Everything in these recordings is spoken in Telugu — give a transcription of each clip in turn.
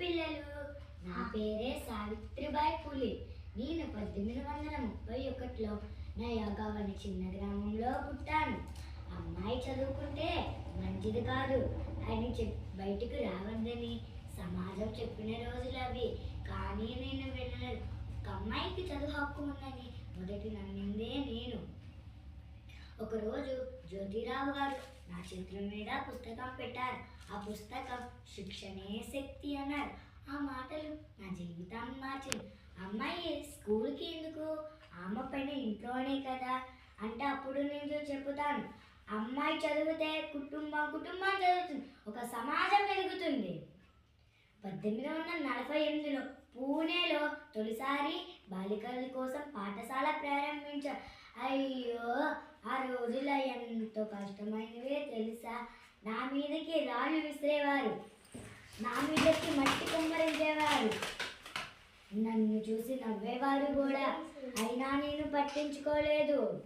పిల్లలు. నా పేరే సావిత్రిబాయి పులి. నేను పద్దెనిమిది వందల ముప్పై ఒకటిలో నయోగా అనే చిన్న గ్రామంలో పుట్టాను. అమ్మాయి చదువుకుంటే మంచిది కాదు. అని చెప్ బయటకు రావద్దని సమాజం చెప్పిన రోజులు అవి. కానీ నేను వినలేదు ఒక అమ్మాయికి చదువు హక్కు ఉందని మొదటి నమ్మిందే నేను. ఒకరోజు జ్యోతిరావు గారు నా చేతుల మీద పుస్తకం పెట్టారు. ఆ పుస్తకం శిక్షణే శక్తి అన్నారు. ఆ మాటలు నా జీవితాన్ని మార్చింది. అమ్మాయి స్కూల్కి ఎందుకు? ఆమె పైన ఇంట్లోనే కదా అంటే అప్పుడు నేను చెబుతాను. అమ్మాయి చదివితే కుటుంబం కుటుంబం చదువుతుంది. ఒక సమాజం పెరుగుతుంది. పద్దెనిమిది వందల నలభై ఎనిమిదిలో పూణేలో తొలిసారి బాలికల కోసం పాఠశాల ప్రారంభించారు. అయ్యో ఆ రోజుల్లో ఎంతో కష్టమైనవే తెలుసా? నా మీదకి రాళ్ళు విసిరేవారు. నా మీదకి మట్టి కుమ్మరించేవారు నన్ను చూసి నవ్వేవారు కూడా. అయినా నేను పట్టించుకోలేదు.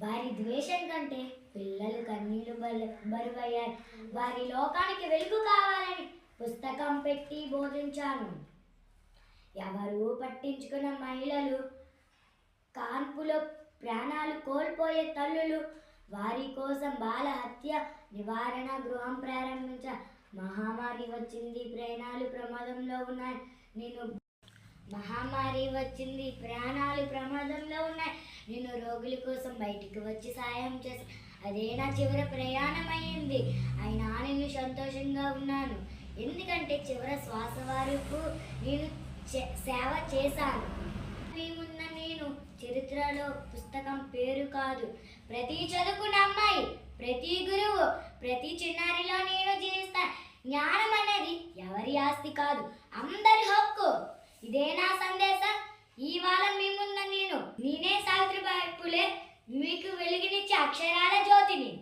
వారి ద్వేషం కంటే పిల్లలు కన్నీళ్ళు బల బరువయ్యారు. వారి లోకానికి వెలుగు కావాలని పుస్తకం పెట్టి బోధించాను. ఎవరు పట్టించుకున్న మహిళలు కాన్పులో ప్రాణాలు కోల్పోయే తల్లులు వారి కోసం బాల హత్య నివారణ గృహం ప్రారంభించ మహమ్మారి వచ్చింది ప్రాణాలు ప్రమాదంలో ఉన్నాయి. నేను మహమ్మారి వచ్చింది ప్రాణాలు ప్రమాదంలో ఉన్నాయి. నేను రోగుల కోసం బయటికి వచ్చి సాయం చేసి అదే నా చివరి ప్రయాణం అయింది అయినా నేను సంతోషంగా ఉన్నాను. ఎందుకంటే చివరి శ్వాస వరకు నేను సేవ చేశాను. ఉన్న నేను చరిత్రలో పుస్తకం పేరు కాదు. ప్రతి చదువుకున్న అమ్మాయి ప్రతి గురువు ప్రతి చిన్నారిలో నేను జీవిస్తా. జ్ఞానం అనేది ఎవరి ఆస్తి కాదు అందరి హక్కు. ఇదే నా సందేశం. ఇవాళ మేమున్న నేను నేనే సావిత్రిబాయి పులే మీకు వెలుగునిచ్చే అక్షరాల జ్యోతిని.